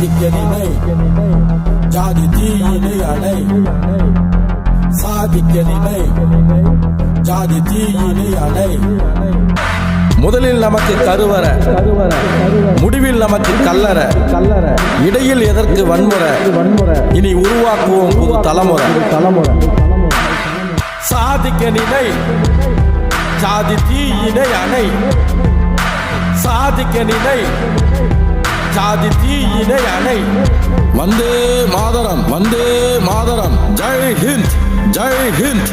சாதிக்க நினை ஜாதி தீயினை அணை சாதிக்க நினை ஜாதி தீயினை அணை முதலில் நமக்கு கருவற முடிவில் நமக்கு கல்லற இடையில் எதற்கு வன்முறை இனி உருவாக்குவோம் புது தலைமுறை. தலைமுறை சாதிக்க நினை சாதி தீயினை அணை. சாதிக்க நினை சாதி தீயினை அணை. வந்தே மாதரம் வந்தே மாதரம். ஜெய் ஹிந்த் ஜெய் ஹிந்த்.